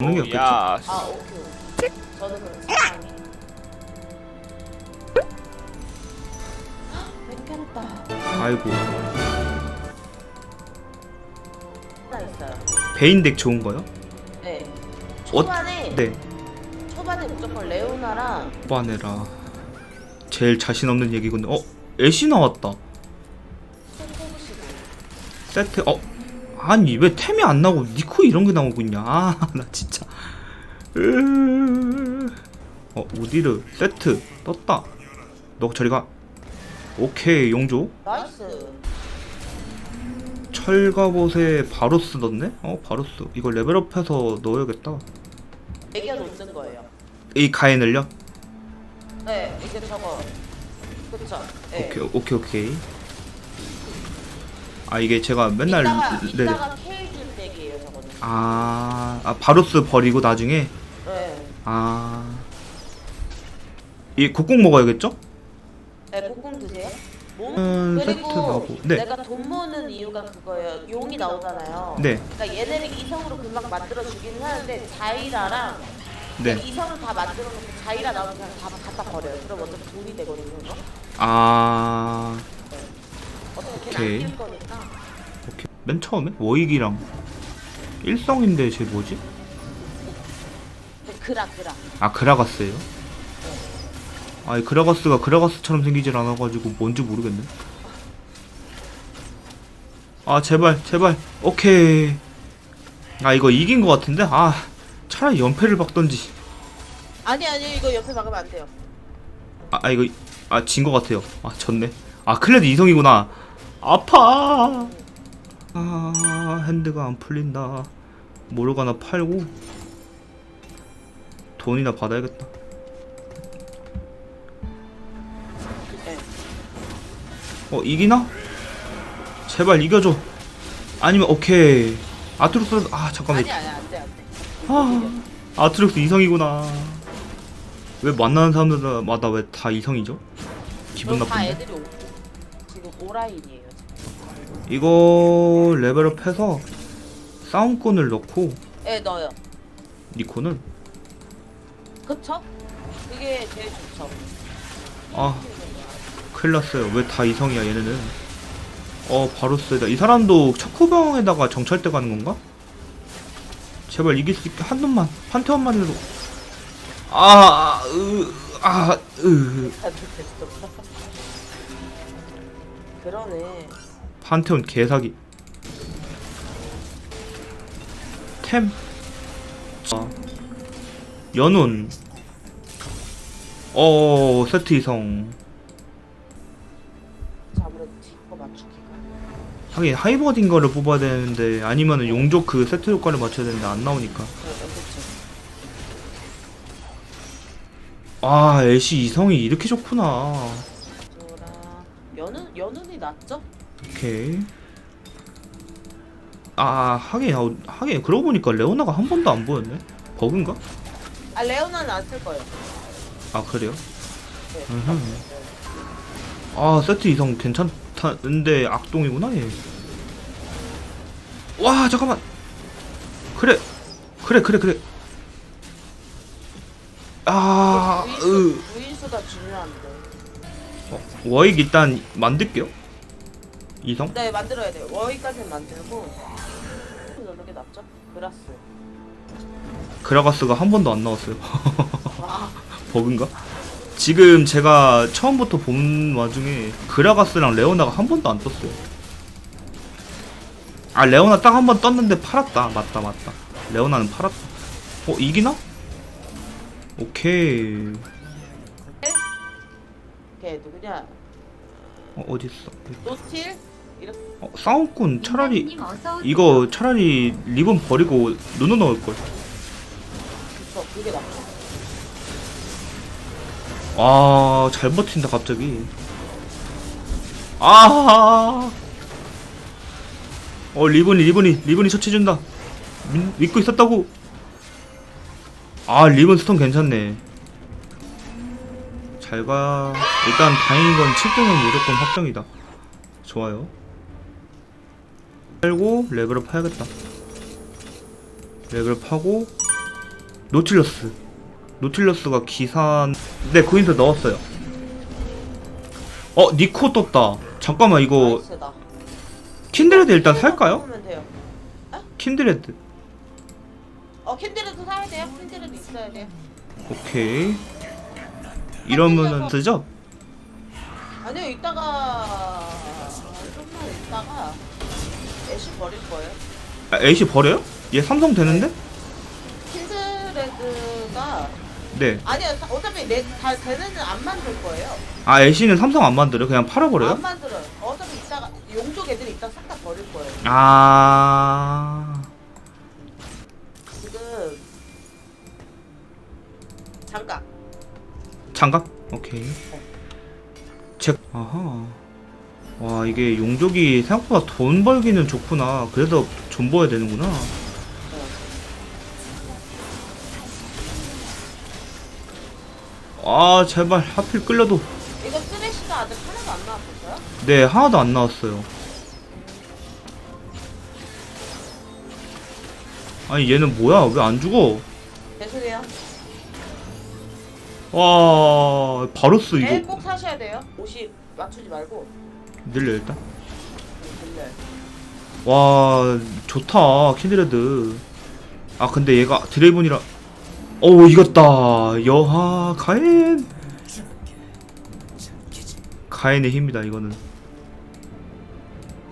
없는 게 없겠지. 야, 아 오케이 오케이 저는 그럼 사랑해 뺏겼다 아이고. 하나 있어요 베인 덱 좋은 거요? 네 어? 초반에 네. 초반에 무조건 레오나랑 빠내라. 제일 자신 없는 얘기군요. 어, 애쉬 나왔다. 세트. 어, 아니 왜 템이 안 나오고 니코 이런 게 나오고 있냐? 아, 나 진짜. 으... 어, 우디르 세트 떴다. 너 저리 가. 오케이 용조. 나이스 철갑옷에 바로스 넣네? 어 바로스 이거 레벨업해서 넣어야겠다 애겨 놓는 거예요 이 가엔을요? 네 이제 저거 그쵸 네. 오케이 오케이 오케이 아 이게 제가 맨날 이따가 네. 이따가 케이줄 덱이에요 저거는 아, 아 바로스 버리고 나중에 네. 아이 곡곡 먹어야겠죠? 네, 콩콩 드세요. 몸 음, 그리고 나오고. 네. 내가 돈 모으는 이유가 그거예요. 용이 나오잖아요. 네. 그러니까 얘네를 이성으로 금방 만들어 주기는 하는데 자이라랑 네. 이성을 다 만들어 놓고 자이라 나오면 그냥 다 갖다 버려요. 그럼 어차피 돈이 되거든요. 아 어떻게 오케이. 남길 거니까. 맨 처음에 워익이랑 일성인데 쟤 뭐지? 그 그라 그라. 아 그라가스예요? 아이 그라가스가 그라가스처럼 생기질 않아가지고 뭔지 모르겠네. 아 제발 제발 오케이. 아 이거 이긴 것 같은데 아 차라리 연패를 박던지. 아니 아니 이거 옆에 막으면 안 돼요. 아, 아 이거 아 진 것 같아요. 아 졌네. 아 클레드 이성이구나. 아파. 아 핸드가 안 풀린다. 모르가나 팔고 돈이나 받아야겠다. 네. 어 이기나? 제발 이겨줘. 아니면 오케이. 아트록스 아 잠깐만. 아니 아니 안돼 안돼. 아 아트록스 이성이구나. 왜 만나는 사람들마다 왜 다 이성이죠? 기분 다 나쁜데. 애들이 오, 지금 오라인이에요. 이거 레벨업 해서 싸움꾼을 넣고 네 넣어요. 니코는 그쵸? 그게 제일 좋죠. 아 큰일 났어요. 왜 다 이성이야 얘네는. 어 바로스다. 이 사람도 척후병에다가 정찰대 가는 건가? 제발 이길 수 있게 한 놈만 판테온만이라도. 아, 으, 아, 으. 그러네. 판테온 개사기. 템. 아. 연운. 어, 세트 이성. 하긴 하이버딘 거를 뽑아야 되는데 아니면은 용족 그 세트 효과를 맞춰야 되는데 안 나오니까. 아, 애쉬 이성이 이렇게 좋구나. 연은 연은이 낫죠? 오케이. 아, 하긴 아, 하긴 그러고 보니까 레오나가 한 번도 안 보였네. 버그인가? 아 레오나는 안 쓸 거예요. 아, 그래요? 네. 음흠. 아 세트 이성 괜찮다는데 악동이구나 얘. 와 잠깐만. 그래 그래 그래 그래. 아 으. 무인수, 무인수가 중요한데. 어, 워익 일단 만들게요. 이성? 네 만들어야 돼요. 워이까지는 만들고 넣는 게 낫죠? 그라스. 그라가스가 한 번도 안 나왔어요. 와 버그인가? 지금 제가 처음부터 본 와중에 그라가스랑 레오나가 한 번도 안 떴어요. 아 레오나 딱 한 번 떴는데 팔았다. 맞다 맞다. 레오나는 팔았다. 어 이기나? 오케이. 걔 누구냐? 어, 어디 있어? 노틸 어, 싸움꾼 차라리. 이거 차라리 리본 버리고 누누 넣을 걸. 그쵸 그게 낫죠. 아, 잘 버틴다 갑자기. 아. 어, 리본이 리본이 리본이 처치 준다. 믿, 믿고 있었다고. 아, 리본 스톤 괜찮네. 잘 가. 일단 다행인 건 7등은 무조건 확정이다. 좋아요. 팔고 레벨업 해야겠다. 레벨업 하고 노틸러스 노틸러스가 기산 네 구인수 넣었어요 어 니코 떴다 잠깐만 이거 나이스다. 킨드레드 일단 살까요? 뽑으면 돼요. 킨드레드 어 캔디레도 사야 돼요. 캔디레도 있어야 돼요. 오케이 이러면은 쓰죠? 아니요 이따가 좀만 있다가 애쉬 버릴 거예요. 아, 에이시 버려요? 얘 삼성 되는데? 킨드레드가 네. 아니요 어차피 내 다 걔네는 안 만들 거예요. 아 애쉬는 삼성 안 만들어요? 그냥 팔아버려요? 안 만들어요. 어차피 이따가 용족 애들이 이따 싹 다 버릴 거예요. 아 지금 잠깐 장갑? 오케이 제 아하 와 이게 용족이 생각보다 돈 벌기는 좋구나 그래서 존버해야 되는구나 아 제발 하필 끌려도 이거 쓰레쉬가 아직 하나도 안 나왔었어요? 네 하나도 안 나왔어요 아니 얘는 뭐야 왜 안 죽어 죄송해요. 와 바로스 애 이거 꼭 사셔야 돼요. 50 맞추지 말고. 늘려 일단. 와 좋다 킨드레드 아 근데 얘가 드레이븐이라 오 이겼다 여하 가엔 가엔의 힘이다 이거는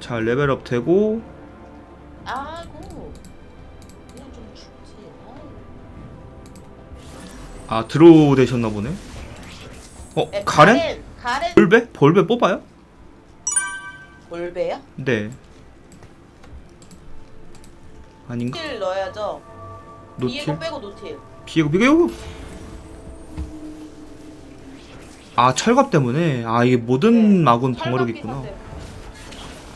자 레벨업 되고. 아 드로우 되셨나 보네 어 네. 가렌 볼베? 볼베 뽑아요? 볼베요? 네 아닌가? 노틸 넣어야죠. 노틸? 비에고 빼고 노틸. 비에고 비에고 아 철갑 때문에 아 이게 모든 막은 방어력 있구나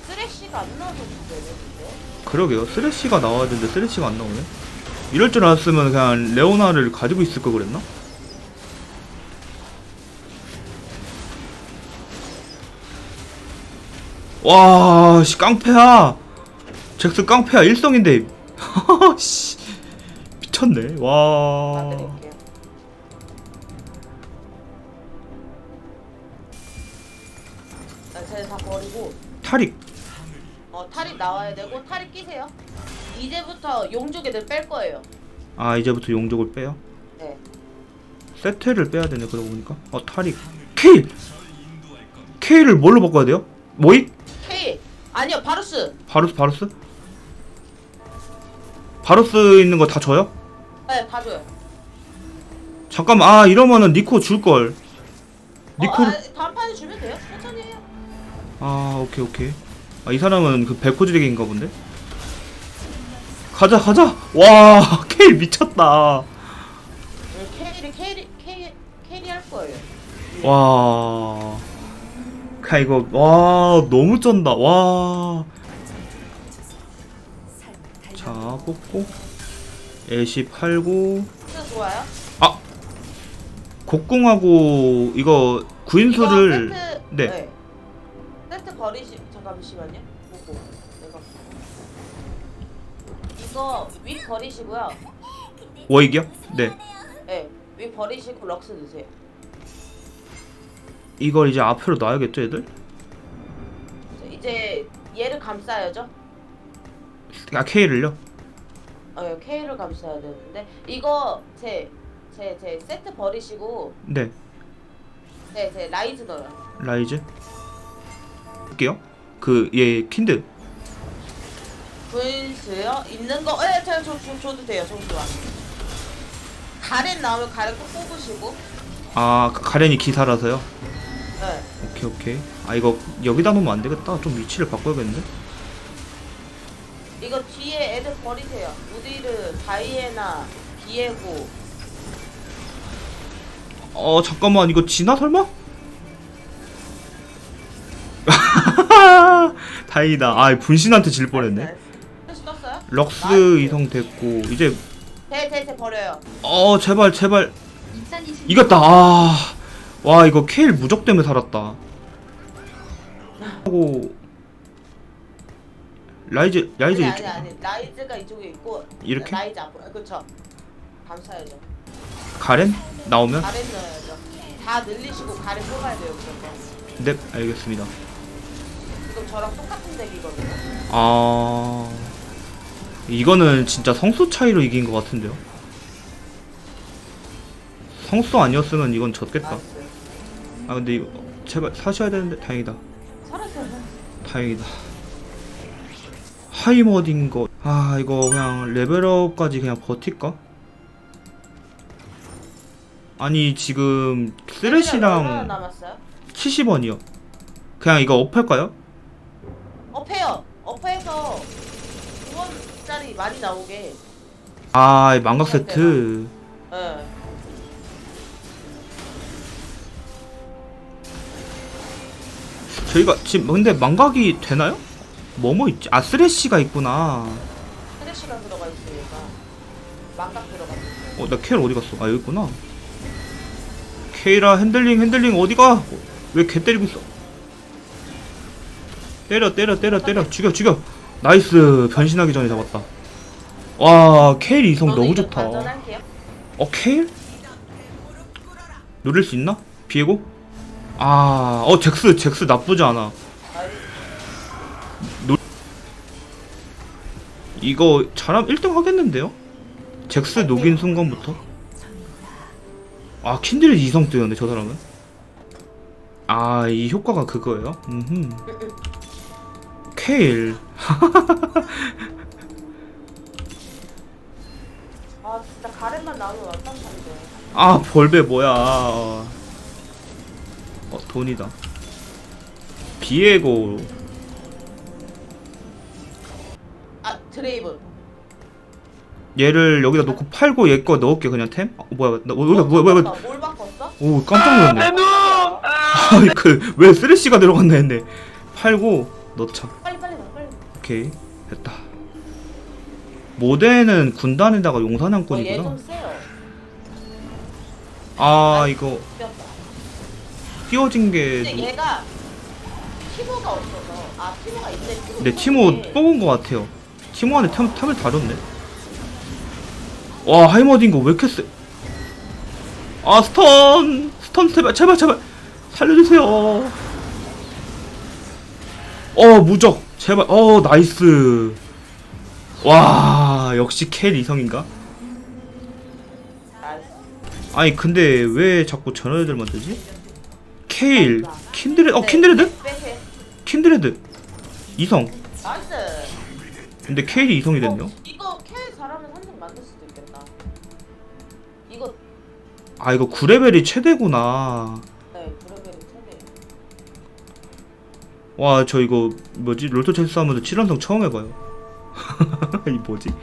쓰레쉬가 안 나와서 되는데. 그러게요 쓰레쉬가 나와야 되는데 쓰레쉬가 안 나오네 이럴 줄 알았으면 그냥 레오나를 가지고 있을 걸 그랬나? 와, 씨, 깡패야. 잭스 깡패야. 일성인데. 씨. 미쳤네. 와. 쟤다 버리고 탈익. 어 탈이 나와야 되고 탈이 끼세요. 이제부터 용족 애들 뺄 거예요. 아, 이제부터 용족을 빼요. 네. 세트를 빼야 되네, 그러고 보니까. 어, 탈익. 케일! 케일을 뭘로 바꿔야 돼요? 모익? 아니요 바루스. 바루스, 바루스? 바루스 있는 거 다 줘요? 네, 다 줘요. 잠깐만, 아, 이러면은 니코 줄걸. 니코, 어, 아, 다음 판에 주면 돼요. 천천히 해요. 아, 오케이, 오케이. 아, 이 사람은 그 백호지렉인가 본데? 가자, 가자! 와, 케일 미쳤다. 응, K를 K를 K K리 할 거예요. 와. 카 이거 와 너무 쩐다. 와. 자 뽑고 애쉬 팔고 좋아요. 아 곡궁하고 이거 구인수를 이거 세트, 네. 세트 버리시 잠깐만요. 보고 내가 이거 윗 버리시고요. 워익이요? 네. 네, 윗 버리시고 럭스 넣으세요. 이걸 이제 앞으로 놔야겠죠, 얘들? 자, 이제 얘를 감싸야죠. 아 K를요? 어, K를 감싸야 되는데 이거 제 제 제 세트 버리시고 네. 네, 제 라이즈 넣어요. 라이즈. 볼게요. 그얘 킨드. 보이스요? 있는 거, 예, 제가 줘, 줘, 줘도 돼요, 정수와. 가렌 나오면 가렌 꼭 뽑으시고, 아 가렌이 기사라서요. 네. 오케이 오케이. 아 이거 여기다 놓으면 안 되겠다. 좀 위치를 바꿔야겠는데. 이거 뒤에 애들 버리세요. 우디르, 다이애나, 비에고. 어 잠깐만 이거 지나 설마? 다행이다. 아 분신한테 질 뻔했네. 다시 떴어요? 럭스 나이스. 이성 됐고 이제 대, 대, 대 버려요. 어 제발 제발 이겼다. 아. 와 이거 케일 무적 때문에 살았다. 하고 라이즈 라이즈 아니, 이쪽 아니. 라이즈가 이쪽에 있고, 이렇게? 라이즈 앞으로, 그쵸. 감사해야죠. 가렌 나오면 가렌 넣어야죠. 다 늘리시고 가렌 뽑아야 돼요, 무조건. 네 알겠습니다. 지금 저랑 똑같은 덱이거든요. 아 이거는 진짜 성수 차이로 이긴 것 같은데요. 성수 아니었으면 이건 졌겠다. 나이스. 아 근데 이거 제발 사셔야 되는데 다행이다. 살았어요. 다행이다. 하이머딘 거. 아 이거 그냥 레벨업까지 그냥 버틸까? 아니 지금 얼마나 남았어요? 70원이요. 그냥 이거 업할까요? 업해요. 업해서 9원짜리 많이 나오게. 아, 이 망각 세트. 예. 저희가 지금 근데 망각이 되나요? 뭐뭐 있지? 아, 쓰레쉬가 있구나. 스레시가 들어가 있으니까 망각 들어가 있어요. 어, 나 케일 어디 갔어? 아, 여기 있구나. 케이라 핸들링, 핸들링 어디가? 왜 개 때리고 있어? 때려, 때려, 때려, 때려. 죽여, 죽여. 나이스. 변신하기 전에 잡았다. 와, 케일 이성 너무 좋다. 어, 케일? 노릴 수 있나? 비에고? 아, 어, 잭스, 잭스 나쁘지 않아. 아이, 이거 잘하면 1등 하겠는데요? 잭스 녹인 순간부터? 아, 킨드레 이성 뜨였네, 저 사람은. 아, 이 효과가 그거예요? 음흠. 케일. 아 진짜 가렌만 나오면 완전 잘돼. 아, 벌배 뭐야. 어, 돈이다. 비에고. 아 드레이븐. 얘를 여기다 놓고 팔고 얘 거 넣을게, 그냥 템? 어, 뭐야, 나, 뭐야, 뭐야, 뭐야, 뭐야. 뭘 바꿨어? 오, 깜짝 놀랐네. 아, 아이, 그, 왜 쓰레쉬가 들어갔나 했네. 팔고, 넣자. 빨리 빨리 가 빨리. 오케이 됐다 모델은 군단에다가 어, 얘 용사냥꾼이구나 좀 세요. 아 이거 뼈다. 띄워진 게 근데 누... 얘가 티모가 없어서. 아 티모가 있네. 티모. 네 티모 뽑은 것 같아요. 티모한테 탐, 탐을 다 줬네. 와 하이머딘 거왜 이렇게 세? 아 스턴! 스턴 제발 제발 제발! 살려주세요. 어 무적! 제발 어 나이스. 와 역시 켈 이성인가? 아니 근데 왜 자꾸 저런 애들 만들지? 케일, 킨드레, 어 킨드레드? 빼해. 킨드레드 이성. 나이스. 근데 케일이 이성이 됐네요. 어, 이거 캐 잘하면 한장 만들 수도 있겠다. 이거 아 이거 9레벨이 최대구나. 네 브레벨이 최대. 와 저 이거 뭐지 롤토 체스 하면서 7연성 처음 해봐요. 이 뭐지?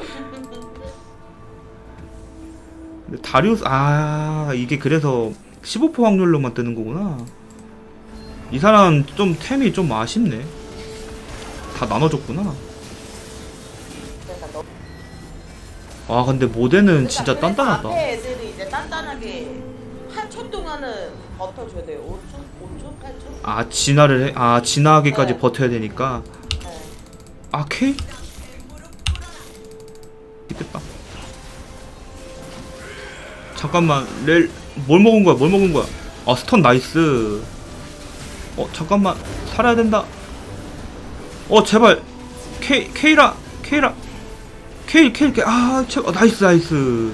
근데 다리우스 아 이게 그래서 15% 확률로만 뜨는 거구나. 이 사람 좀 템이 좀 아쉽네. 다 나눠줬구나. 아 근데 모델은 진짜 그러니까 그래서 단단하다. 앞에 애들이 이제 단단하게 한초 동안은 버텨줘야 돼요. 5초, 5초, 8초. 아 진화를 해? 아 진화하기까지 네. 버텨야 되니까 네. 아 케이? 있겠다 잠깐만 렐 뭘 먹은 거야 뭘 먹은 거야 아 스턴 나이스 어 잠깐만. 살아야 된다. 어 제발. 케이 케이라 케이라. 케이 케이 케이 아 제발 어, 나이스 나이스.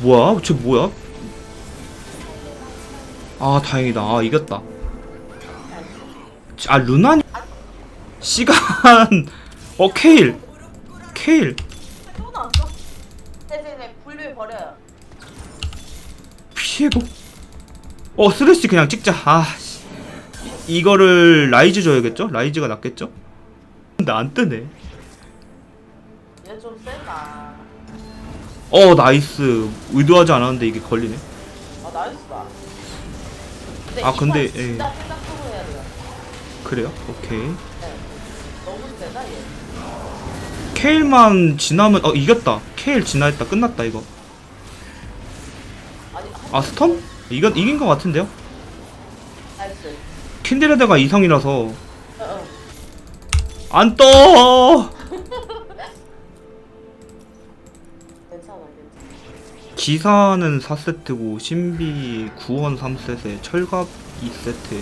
뭐야? 쟤 뭐야? 아 다행이다. 아 이겼다. 아 루난 시간. 어 케일. 케일? 네네네. 불을 버려요. 피해고 어 쓰레쉬 그냥 찍자 아 씨. 이거를 라이즈 줘야겠죠 라이즈가 낫겠죠 근데 안 뜨네 얘좀 센다. 어 나이스 의도하지 않았는데 이게 걸리네 아 나이스다. 근데 아, 근데, 진짜 예. 생각하고 해야 돼요. 그래요 오케이 네. 너무 세다 얘. 케일만 지나면 어 이겼다 케일 지나했다 끝났다 이거 아니 한 아 스턴 이건 이긴 것 같은데요 나이스. 킨드레드가 이성이라서 어, 어. 안 떠. 괜찮아 괜찮아. 기사는 4세트고 신비 구원 3세트에 철갑 2세트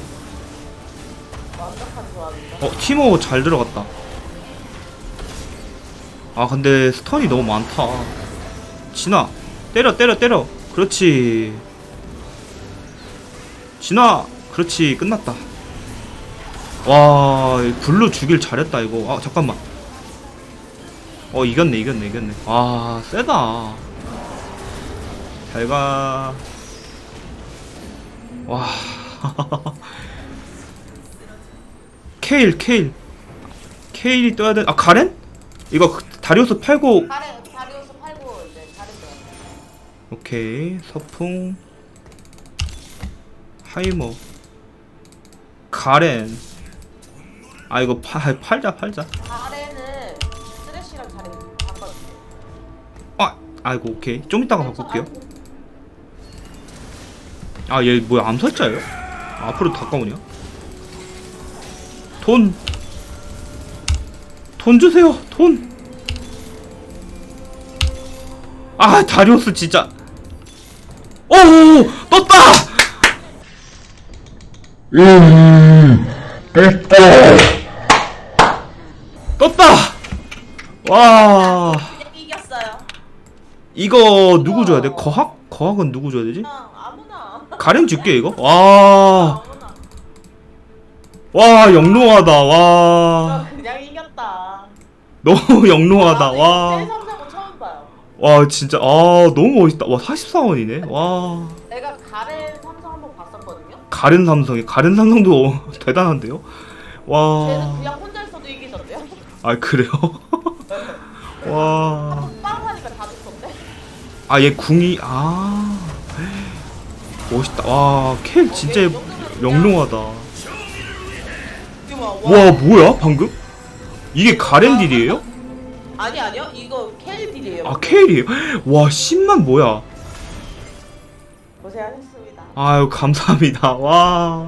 완벽한 조합이다. 어 티모 잘 들어갔다 아 근데 스턴이 너무 많다 진아 때려 때려 때려 그렇지 진아 그렇지 끝났다. 와 블루 죽일 잘했다 이거. 아 잠깐만. 어 이겼네 이겼네 이겼네. 아 세다. 잘가. 와. 케일 케일. 케일이 떠야 돼. 아 가렌? 이거 그- 다리우스 팔고. 가래 다리우스 팔고 이제 가래죠. 오케이 서풍 하이머 가렌 아 이거 파, 팔자 팔자 가래는 쓰레쉬랑 자리 바꿔주세요. 아 아이고 오케이 좀 이따가 바꿀게요 아 얘 뭐야 암살자예요? 아, 앞으로 가까우냐? 돈! 돈 주세요! 돈! 아 다리우스 진짜 오 떴다! 떴다! 와 이겼어요. 이거 누구 줘야 돼? 거학? 거학은 누구 줘야 되지? 그냥 아무나. 가렌 줄게 이거? 와, 아무나. 와 영롱하다 와 아, 그냥 이겼다. 너무 영롱하다 아, 와, 제 3사고 처음 봐요. 와 진짜 아 너무 멋있다 와 44원이네 와 내가 가래 가렌 삼성이 가렌 삼성도 대단한데요? 쟤는 와, 그냥 혼자 있어도 이기던데요. 아 그래요? 와, 빵 하니까 다 죽던데. 아 얘 궁이 아 멋있다 와켈 진짜 영롱하다 이거 봐, 와 뭐야 방금? 이게 가렌 딜이에요? 아니 아니요. 이거 켈딜이에요. 아 케일이에요? 와 10만 뭐야 고생하셨습니다. 아유 감사합니다 와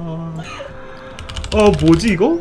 어, 뭐지 이거?